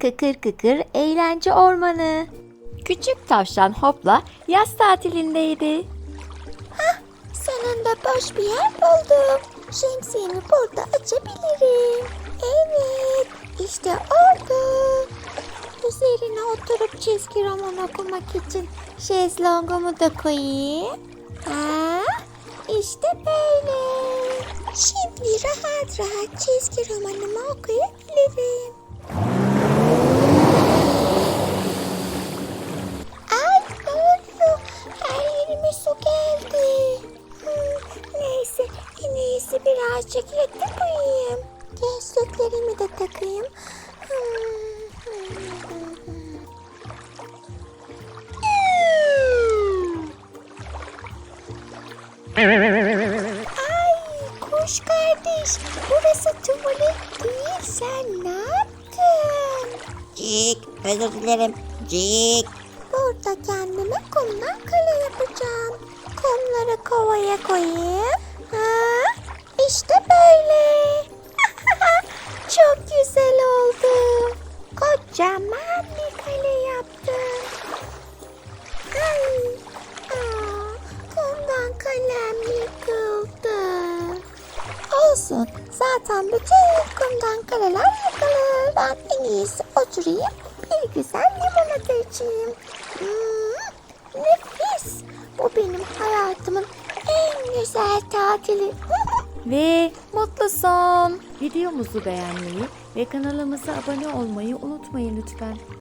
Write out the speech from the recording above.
Kıkır kıkır eğlence ormanı. Küçük tavşan hopla yaz tatilindeydi. Sonunda boş bir yer buldum. Şemsiyemi burada açabilirim. Evet, işte oldu. Üzerine oturup çizgi roman okumak için şezlongumu da koyayım. Ha, işte böyle. Şimdi rahat rahat çizgi romanımı okuyabilirim. Birazcık yatıp uyuyayım. Gözlüklerimi de takayım. Ay kuş kardeş burası tuvalet değil sen ne yaptın? Cik, özür dilerim. Cik. Burada kendime kumdan kale yapacağım. Kumları kovaya koyayım. Kocaman bir kale yaptım. Ay, aa, kumdan kalem yıkıldı. Olsun. Zaten bütün kumdan kaleler yıkılır. Ben en iyisi oturayım. Bir güzel limonata içeyim. Hmm, nefis. Bu benim hayatımın en güzel tatili. Ve mutlu son. Videomuzu beğenmeyi ve kanalımıza abone olmayı unutmayın lütfen.